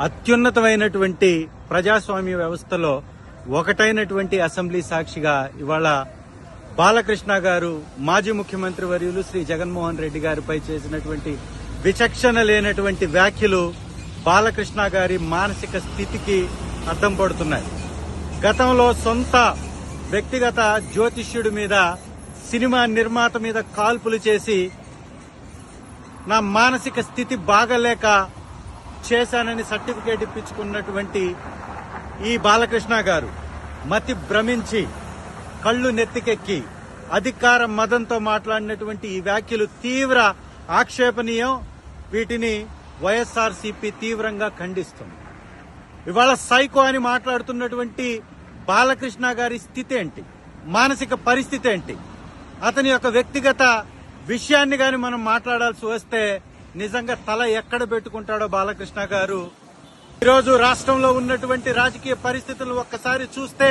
అత్యున్నతమైనటువంటి ప్రజాస్వామ్య వ్యవస్థలో ఒకటైనటువంటి అసెంబ్లీ సాక్షిగా ఇవాళ బాలకృష్ణ గారు మాజీ ముఖ్యమంత్రి వర్యులు శ్రీ జగన్మోహన్ రెడ్డి గారిపై చేసినటువంటి విచక్షణ లేనటువంటి వ్యాఖ్యలు బాలకృష్ణ గారి మానసిక స్థితికి అద్దం పడుతున్నాయి. గతంలో సొంత వ్యక్తిగత జ్యోతిష్యుడి మీద సినిమా నిర్మాత మీద కాల్పులు చేసి నా మానసిక స్థితి బాగలేక చేశానని సర్టిఫికేట్ ఇప్పించుకున్నటువంటి ఈ బాలకృష్ణ గారు మతి భ్రమించి కళ్ళు నెత్తికెక్కి అధికార మదంతో మాట్లాడినటువంటి ఈ వ్యాఖ్యలు తీవ్ర ఆక్షేపణీయం. వీటిని వైఎస్ఆర్సీపీ తీవ్రంగా ఖండిస్తుంది. ఇవాళ సైకో అని మాట్లాడుతున్నటువంటి బాలకృష్ణ గారి స్థితి ఏంటి? మానసిక పరిస్థితి ఏంటి? అతని యొక్క వ్యక్తిగత విషయాన్ని గాని మనం మాట్లాడాల్సి వస్తే నిజంగా తల ఎక్కడ పెట్టుకుంటాడో బాలకృష్ణ గారు? ఈరోజు రాష్ట్రంలో ఉన్నటువంటి రాజకీయ పరిస్థితులు ఒక్కసారి చూస్తే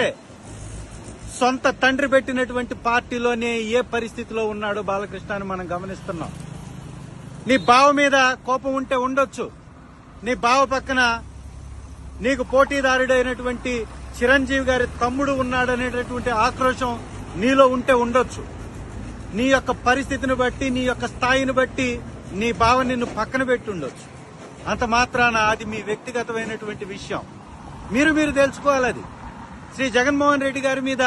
సొంత తండ్రి పెట్టినటువంటి పార్టీలోనే ఏ పరిస్థితిలో ఉన్నాడో బాలకృష్ణ అని మనం గమనిస్తున్నాం. నీ బావ మీద కోపం ఉంటే ఉండొచ్చు. నీ బావ పక్కన నీకు పోటీదారుడైనటువంటి చిరంజీవి గారి తమ్ముడు ఉన్నాడనేటటువంటి ఆక్రోశం నీలో ఉంటే ఉండొచ్చు. నీ యొక్క పరిస్థితిని బట్టి నీ యొక్క స్థాయిని బట్టి నీ బావ నిన్ను పక్కన పెట్టుండొచ్చు. అంత మాత్రాన అది మీ వ్యక్తిగతమైనటువంటి విషయం. మీరు మీరు తెలుసుకోవాలి అది శ్రీ జగన్మోహన్ రెడ్డి గారి మీద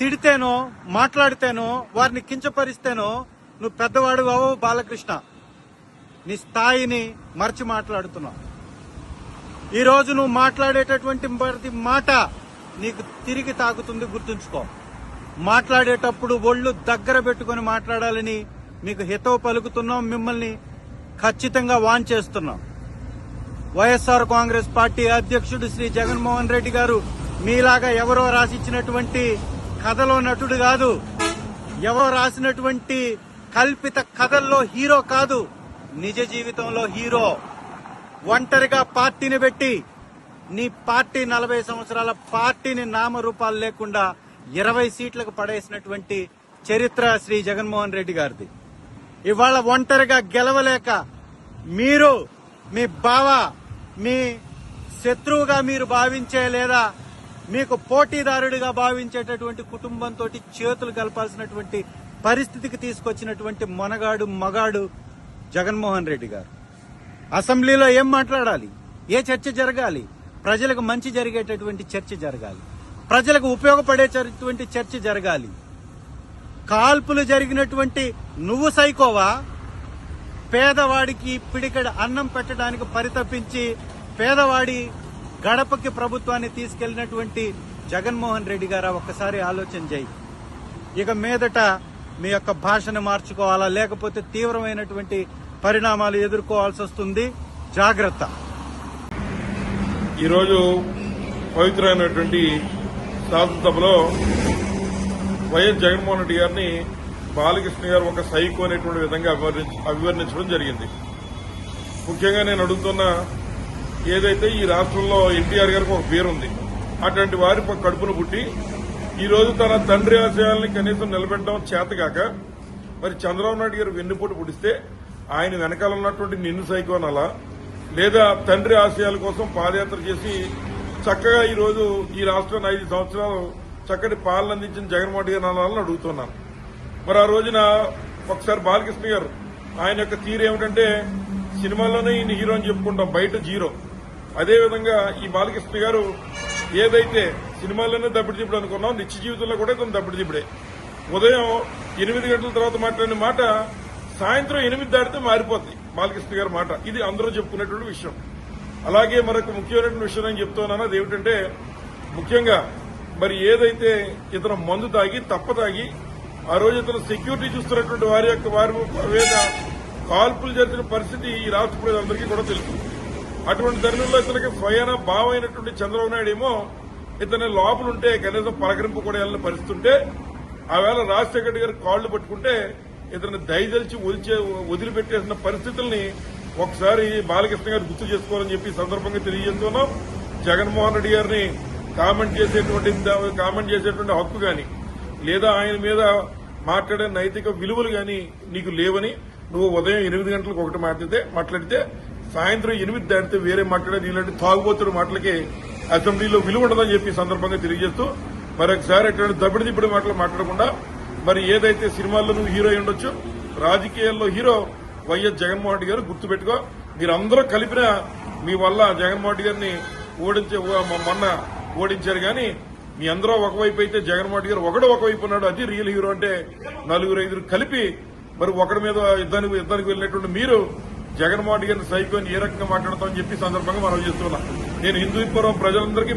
తిడితేనో మాట్లాడితేనో వారిని కించపరిస్తేనో నువ్వు పెద్దవాడు బావు బాలకృష్ణ. నీ స్థాయిని మర్చి మాట్లాడుతున్నావు. ఈ రోజు నువ్వు మాట్లాడేటటువంటి ప్రతి మాట నీకు తిరిగి తాకుతుంది గుర్తుంచుకో. మాట్లాడేటప్పుడు ఒళ్ళు దగ్గర పెట్టుకొని మాట్లాడాలని మీకు హితవు పలుకుతున్నాం మిమ్మల్ని ఖచ్చితంగా వాన్ చేస్తున్నాం. వైఎస్ఆర్ కాంగ్రెస్ పార్టీ అధ్యక్షుడు శ్రీ జగన్మోహన్ రెడ్డి గారు మీలాగా ఎవరో రాసిచ్చినటువంటి కథలో నటుడు కాదు ఎవరో రాసినటువంటి కల్పిత కథల్లో హీరో కాదు నిజ జీవితంలో హీరో. ఒంటరిగా పార్టీని పెట్టి నీ పార్టీ నలభై సంవత్సరాల పార్టీని నామరూపాలు లేకుండా ఇరవై సీట్లకు పడేసినటువంటి చరిత్ర శ్రీ జగన్మోహన్ రెడ్డి గారిది. ఇవాళ ఒంటరిగా గెలవలేక మీరు మీ బావ మీ శత్రువుగా మీరు భావించే లేదా మీకు పోటీదారుడిగా భావించేటటువంటి కుటుంబంతో చేతులు కలపాల్సినటువంటి పరిస్థితికి తీసుకొచ్చినటువంటి మొనగాడు మగాడు జగన్మోహన్ రెడ్డి గారు. అసెంబ్లీలో ఏం మాట్లాడాలి? ఏ చర్చ జరగాలి? ప్రజలకు మంచి జరిగేటటువంటి చర్చ జరగాలి. ప్రజలకు ఉపయోగపడేటటువంటి చర్చ జరగాలి. కాల్పులు జరిగినటువంటి నువ్వు సైకోవా? పేదవాడికి పిడికడ అన్నం పెట్టడానికి పరితపించి పేదవాడి గడపకి ప్రభుత్వాన్ని తీసుకెళ్ళినటువంటి జగన్మోహన్ రెడ్డి గారా? ఒక్కసారి ఆలోచన చేయి. ఇక మీదట మీ యొక్క భాషను మార్చుకోవాలా? లేకపోతే తీవ్రమైనటువంటి పరిణామాలు ఎదుర్కోవాల్సి వస్తుంది. జాగ్రత్త. ఈరోజు పవిత్రమైనటువంటి శాసనసభలో వైఎస్ జగన్మోహన్ రెడ్డి గారిని బాలకృష్ణ గారు ఒక సైకో అనేటువంటి విధంగా అభివర్ణించడం జరిగింది. ముఖ్యంగా నేను అడుగుతున్న ఏదైతే ఈ రాష్ట్రంలో ఎన్టీఆర్ గారికి ఒక పేరుంది అటువంటి వారి కడుపును పుట్టి ఈ రోజు తన తండ్రి ఆశయాల్ని కనీసం నిలబెట్టడం చేతగాక మరి చంద్రబాబు నాయుడు గారు వెన్నుపోటు పుడిస్తే ఆయన వెనకాల ఉన్నటువంటి నిన్ను సైకో లేదా తండ్రి ఆశయాల కోసం పాదయాత్ర చేసి చక్కగా ఈరోజు ఈ రాష్ట్రాన్ని ఐదు సంవత్సరాలు చక్కటి పాలన అందించిన జగన్మోహన్ రెడ్డి గారు అనాలని అడుగుతున్నాను. మరి ఆ రోజున ఒకసారి బాలకృష్ణ గారు ఆయన యొక్క తీరు ఏమిటంటే సినిమాల్లోనే ఈయన హీరో అని చెప్పుకుంటాం బయట జీరో. అదేవిధంగా ఈ బాలకృష్ణ గారు ఏదైతే సినిమాల్లోనే దప్పిడి అనుకున్నాం నిత్య జీవితంలో కూడా ఇతను దప్పిడి ఉదయం ఎనిమిది గంటల తర్వాత మాట్లాడిన మాట సాయంత్రం ఎనిమిది దాటితే మారిపోద్ది బాలకృష్ణ గారి మాట. ఇది అందరూ చెప్పుకునేటువంటి విషయం. అలాగే మరొక ముఖ్యమైనటువంటి విషయం నేను చెప్తున్నాను అది ఏమిటంటే ముఖ్యంగా మరి ఏదైతే ఇతను మందు తాగి తప్ప తాగి ఆ రోజు ఇతను సెక్యూరిటీ చూస్తున్నటువంటి వారి యొక్క వారి మీద కాల్పులు జరిగిన పరిస్థితి ఈ రాష్ట్ర ప్రజలందరికీ కూడా తెలుసు. అటువంటి తరుణంలో ఇతనికి స్వయాన భావమైనటువంటి చంద్రబాబు నాయుడు ఏమో ఇతని లోపలుంటే కనీసం పలకరింపు కూడా వెళ్ళిన పరిస్థితి ఉంటే ఆవేళ రాజశేఖర రెడ్డి గారు కాళ్ళు పట్టుకుంటే ఇతన్ని దయదలిచి వదిలిచే వదిలిపెట్టేసిన పరిస్థితుల్ని ఒకసారి బాలకృష్ణ గారు గుర్తు చేసుకోవాలని చెప్పి సందర్భంగా తెలియజేస్తున్నాం. జగన్మోహన్ రెడ్డి గారిని కామెంట్ చేసేటువంటి కామెంట్ చేసేటువంటి హక్కు గాని లేదా ఆయన మీద మాట్లాడే నైతిక విలువలు గాని నీకు లేవని నువ్వు ఉదయం ఎనిమిది గంటలకు ఒకటి మాట్లాడితే మాట్లాడితే సాయంత్రం ఎనిమిది దాటితే వేరే మాట్లాడే నీలాంటి తాగుబోతున్న మాటలకి అసెంబ్లీలో విలువ ఉండదని చెప్పి సందర్భంగా తెలియజేస్తూ మరొకసారి అటువంటి దబ్బిడి దిబ్బడి మాటలు మాట్లాడకుండా మరి ఏదైతే సినిమాల్లో నువ్వు హీరో అయి ఉండొచ్చు రాజకీయాల్లో హీరో వైఎస్ జగన్మోహన్ రెడ్డి గారు గుర్తుపెట్టుకో మీరందరూ కలిపిన మీ వల్ల జగన్మోహన్ రెడ్డి గారిని ఓడించే మొన్న ఓడించారు కానీ మీ అందరూ ఒకవైపు అయితే జగన్మోహన్ రెడ్డి గారు ఒకడు ఒకవైపు ఉన్నాడు. అది రియల్ హీరో అంటే నలుగురు ఐదుగురు కలిపి మరి ఒకడి మీద యుద్ధానికి యుద్ధానికి వెళ్ళినటువంటి మీరు జగన్మోహన్ రెడ్డి గారిని సైకోని ఏ రకంగా మాట్లాడతామని చెప్పి సందర్భంగా మనవి చేస్తున్నా నేను హిందూపురం ప్రజలందరికీ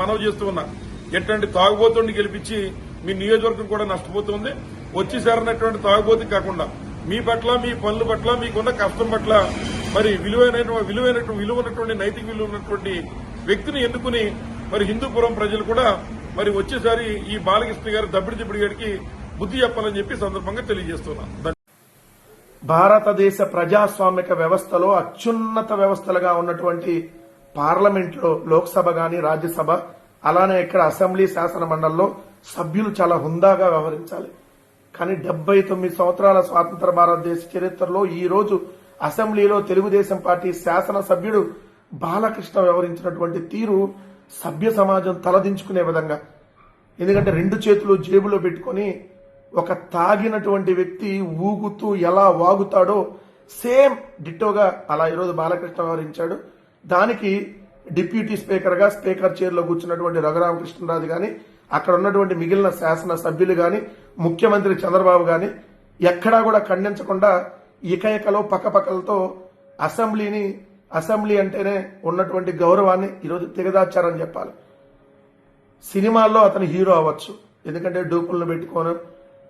మనవి చేస్తూ ఉన్నా. ఎట్లాంటి తాగుబోతుని గెలిపించి మీ నియోజకవర్గం కూడా నష్టపోతుంది. వచ్చేసారన్నటువంటి తాగుబోతు కాకుండా మీ పట్ల మీ పనుల పట్ల మీకున్న కష్టం పట్ల మరి విలువైన విలువైనటువంటి విలువ ఉన్నటువంటి నైతిక విలువ ఉన్నటువంటి వ్యక్తిని ఎన్నుకుని మరి హిందూపురం ప్రజలు కూడా మరి వచ్చేసారి ఈ బాలకృష్ణ గారు దబ్బిడి దిబ్బడి గారికి బుద్ధి చెప్పాలని చెప్పి సందర్భంగా తెలియజేస్తున్నాను భారతదేశ ప్రజాస్వామిక వ్యవస్థలో అత్యున్నత వ్యవస్థలుగా ఉన్నటువంటి పార్లమెంట్లో లోక్సభ గాని రాజ్యసభ అలానే ఇక్కడ అసెంబ్లీ శాసన మండలిలో సభ్యులు చాలా హుందాగా వ్యవహరించాలి. కానీ డెబ్బై తొమ్మిది సంవత్సరాల స్వాతంత్ర భారతదేశ చరిత్రలో ఈ రోజు అసెంబ్లీలో తెలుగుదేశం పార్టీ శాసన సభ్యుడు బాలకృష్ణ వ్యవహరించినటువంటి తీరు సభ్య సమాజం తలదించుకునే విధంగా. ఎందుకంటే రెండు చేతులు జేబులో పెట్టుకొని ఒక తాగినటువంటి వ్యక్తి ఊగుతూ ఎలా వాగుతాడో సేమ్ డిట్టోగా అలా ఈరోజు బాలకృష్ణ వ్యవహరించాడు దానికి డిప్యూటీ స్పీకర్గా స్పీకర్ చైర్లో కూర్చున్నటువంటి రఘురామకృష్ణరాజు కానీ అక్కడ ఉన్నటువంటి మిగిలిన శాసన సభ్యులు కానీ ముఖ్యమంత్రి చంద్రబాబు కానీ ఎక్కడా కూడా ఖండించకుండా ఇకయికలో పక్కపక్కలతో అసెంబ్లీని అసెంబ్లీ అంటేనే ఉన్నటువంటి గౌరవాన్ని ఈరోజు తెగదాచారని చెప్పాలి. సినిమాల్లో అతను హీరో అవ్వచ్చు. ఎందుకంటే డూపులను పెట్టుకోను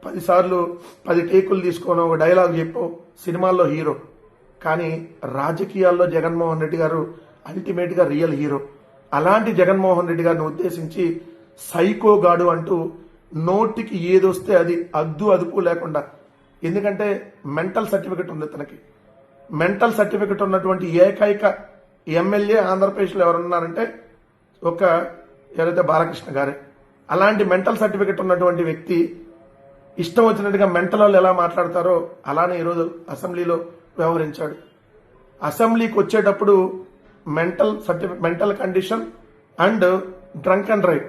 పదిసార్లు పది టేకులు తీసుకోను ఒక డైలాగ్ చెప్పు సినిమాల్లో హీరో. కానీ రాజకీయాల్లో జగన్మోహన్ రెడ్డి గారు అల్టిమేట్గా రియల్ హీరో అలాంటి జగన్మోహన్ రెడ్డి గారిని ఉద్దేశించి సైకో గాడు అంటూ నోటికి ఏదొస్తే అది అద్దు అదుపు లేకుండా. ఎందుకంటే మెంటల్ సర్టిఫికెట్ ఉంది తనకి. మెంటల్ సర్టిఫికెట్ ఉన్నటువంటి ఏకైక ఎమ్మెల్యే ఆంధ్రప్రదేశ్లో ఎవరున్నారంటే ఒక ఎవరైతే బాలకృష్ణ గారే. అలాంటి మెంటల్ సర్టిఫికెట్ ఉన్నటువంటి వ్యక్తి ఇష్టం వచ్చినట్టుగా మెంటల్ వాళ్ళు ఎలా మాట్లాడతారో అలానే ఈరోజు అసెంబ్లీలో వ్యవహరించాడు. అసెంబ్లీకి వచ్చేటప్పుడు mental certificate mental condition and drunk and drive.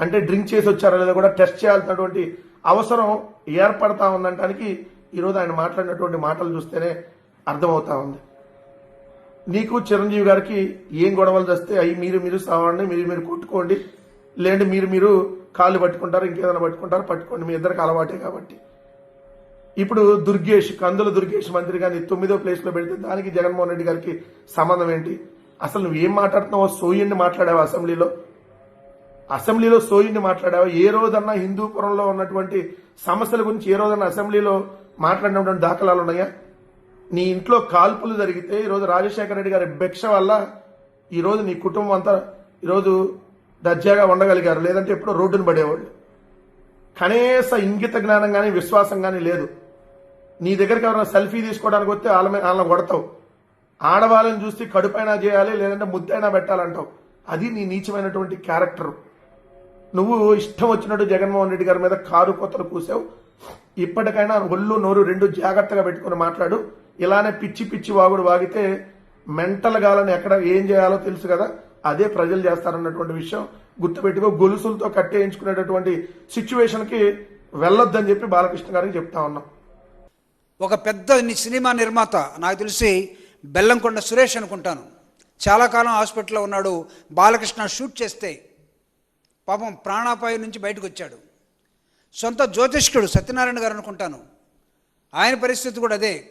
అంటే డ్రింక్ చేసి వచ్చారో లేదో కూడా టెస్ట్ చేయాల్సినటువంటి అవసరం ఏర్పడతా ఉందనడానికి ఈరోజు ఆయన మాట్లాడినటువంటి మాటలు చూస్తేనే అర్థమవుతా ఉంది. నీకు చిరంజీవి గారికి ఏం గొడవలు తెస్తే అవి మీరు మీరు సావండి మీరు మీరు కొట్టుకోండి. లేదంటే మీరు మీరు కాళ్ళు పట్టుకుంటారు ఇంకేదైనా పట్టుకుంటారు పట్టుకోండి. మీ ఇద్దరికి అలవాటే కాబట్టి. ఇప్పుడు దుర్గేష్ కందుల దుర్గేష్ మంత్రి గారిని తొమ్మిదో ప్లేస్లో పెడితే దానికి జగన్మోహన్ రెడ్డి గారికి సంబంధం ఏంటి? అసలు నువ్వు ఏం మాట్లాడుతున్నావో సోయిని మాట్లాడావు అసెంబ్లీలో? అసెంబ్లీలో సోయిని మాట్లాడావు? ఏ రోజన్నా హిందూపురంలో ఉన్నటువంటి సమస్యల గురించి ఏ రోజన్నా అసెంబ్లీలో మాట్లాడినటువంటి దాఖలాలు ఉన్నాయా? నీ ఇంట్లో కాల్పులు జరిగితే ఈరోజు రాజశేఖర రెడ్డి గారి భిక్ష వల్ల ఈరోజు నీ కుటుంబం అంతా ఈరోజు దర్జాగా ఉండగలిగారు లేదంటే ఎప్పుడో రోడ్డును పడేవాళ్ళు. కనీస ఇంగిత జ్ఞానం కానీ విశ్వాసం కానీ లేదు. నీ దగ్గరికి ఎవరైనా సెల్ఫీ తీసుకోవడానికి వస్తే వాళ్ళ మీద వాళ్ళని కొడతావు. ఆడవాళ్ళని చూసి కడుపైనా చేయాలి లేదంటే ముద్దైనా పెట్టాలంటావు. అది నీ నీచమైనటువంటి క్యారెక్టర్. నువ్వు ఇష్టం వచ్చినట్టు జగన్మోహన్ రెడ్డి గారి మీద కారు కొత్తలు కూసావు. ఇప్పటికైనా ఒళ్ళు నోరు రెండు జాగ్రత్తగా పెట్టుకుని మాట్లాడు. ఇలానే పిచ్చి పిచ్చి వాగుడు వాగితే మెంటల్ గాలని ఎక్కడ ఏం చేయాలో తెలుసు కదా అదే ప్రజలు చేస్తారన్నటువంటి విషయం గుర్తుపెట్టుకో గొలుసులతో కట్టేయించుకునేటటువంటి సిచ్యువేషన్కి వెళ్ళొద్దని చెప్పి బాలకృష్ణ గారికి చెప్తా ఉన్నాం. ఒక పెద్ద సినిమా నిర్మాత నాకు తెలిసి బెల్లంకొండ సురేష్ అనుకుంటాను. చాలా కాలం హాస్పిటల్లో ఉన్నాడు బాలకృష్ణ షూట్ చేస్తే పాపం ప్రాణాపాయం నుంచి బయటకు వచ్చాడు. సొంత జ్యోతిష్కుడు సత్యనారాయణ గారు అనుకుంటాను. ఆయన పరిస్థితి కూడా అదే.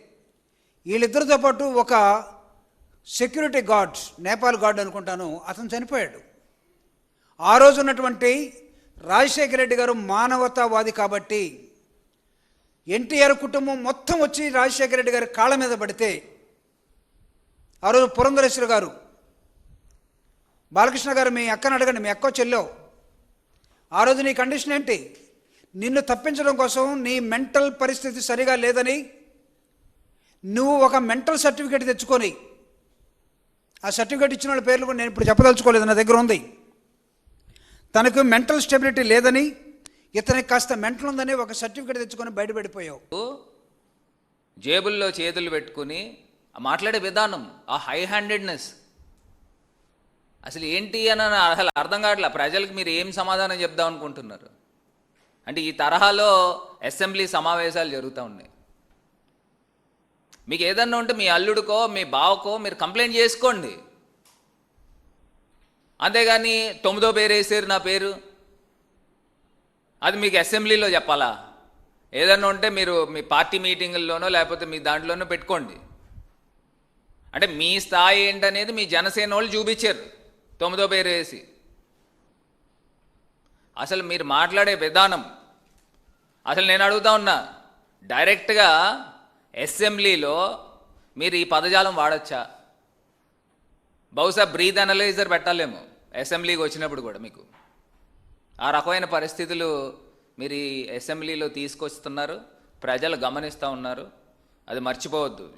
వీళ్ళిద్దరితో పాటు ఒక సెక్యూరిటీ గార్డ్ నేపాల్ గార్డ్ అనుకుంటాను అతను చనిపోయాడు. ఆ రోజు ఉన్నటువంటి రాజశేఖర రెడ్డి గారు మానవతావాది కాబట్టి ఎన్టీఆర్ కుటుంబం మొత్తం వచ్చి రాజశేఖర రెడ్డి గారి కాళ్ళ మీద పడితే ఆ రోజు పురంధరేశ్వరి గారు బాలకృష్ణ గారు మీ అక్కను అడగండి మీ అక్కో చెల్లో ఆ రోజు నీ కండిషన్ ఏంటి? నిన్ను తప్పించడం కోసం నీ మెంటల్ పరిస్థితి సరిగా లేదని నువ్వు ఒక మెంటల్ సర్టిఫికేట్ తెచ్చుకొని ఆ సర్టిఫికేట్ ఇచ్చిన వాళ్ళ పేర్లు కూడా నేను ఇప్పుడు చెప్పదలుచుకోలేదు నా దగ్గర ఉంది. తనకు మెంటల్ స్టెబిలిటీ లేదని ఇతనికి కాస్త మెంటల్ ఉందని ఒక సర్టిఫికేట్ తెచ్చుకొని బయటపడిపోయావు జేబుల్లో చేతులు పెట్టుకుని మాట్లాడే విధానం ఆ హై హ్యాండెడ్నెస్ అసలు ఏంటి అని అసలు అర్థం కావట్లే ప్రజలకు మీరు ఏం సమాధానం చెప్దాం అనుకుంటున్నారు? అంటే ఈ తరహాలో అసెంబ్లీ సమావేశాలు జరుగుతూ ఉన్నాయి. మీకు ఏదన్నా ఉంటే మీ అల్లుడికో మీ బావకో మీరు కంప్లైంట్ చేసుకోండి. అంతేగాని తొమ్మిదో పేరు వేసారు నా పేరు. అది మీకు అసెంబ్లీలో చెప్పాలా? ఏదన్నా ఉంటే మీరు మీ పార్టీ మీటింగుల్లోనో లేకపోతే మీ దాంట్లోనో పెట్టుకోండి. అంటే మీ స్థాయి ఏంటనేది మీ జనసేన వాళ్ళు చూపించారు. తొమ్మిదో పేరు వేసి. అసలు మీరు మాట్లాడే విధానం. అసలు నేను అడుగుతా ఉన్నా డైరెక్ట్గా అసెంబ్లీలో మీరు ఈ పదజాలం వాడచ్చా? బహుశా బ్రీత్ అనలైజర్ పెట్టాలేమో అసెంబ్లీకి వచ్చినప్పుడు కూడా మీకు. ఆ రకమైన పరిస్థితులు మీరు ఈ అసెంబ్లీలో తీసుకొస్తున్నారు ప్రజలు గమనిస్తూ ఉన్నారు అది మర్చిపోవద్దు.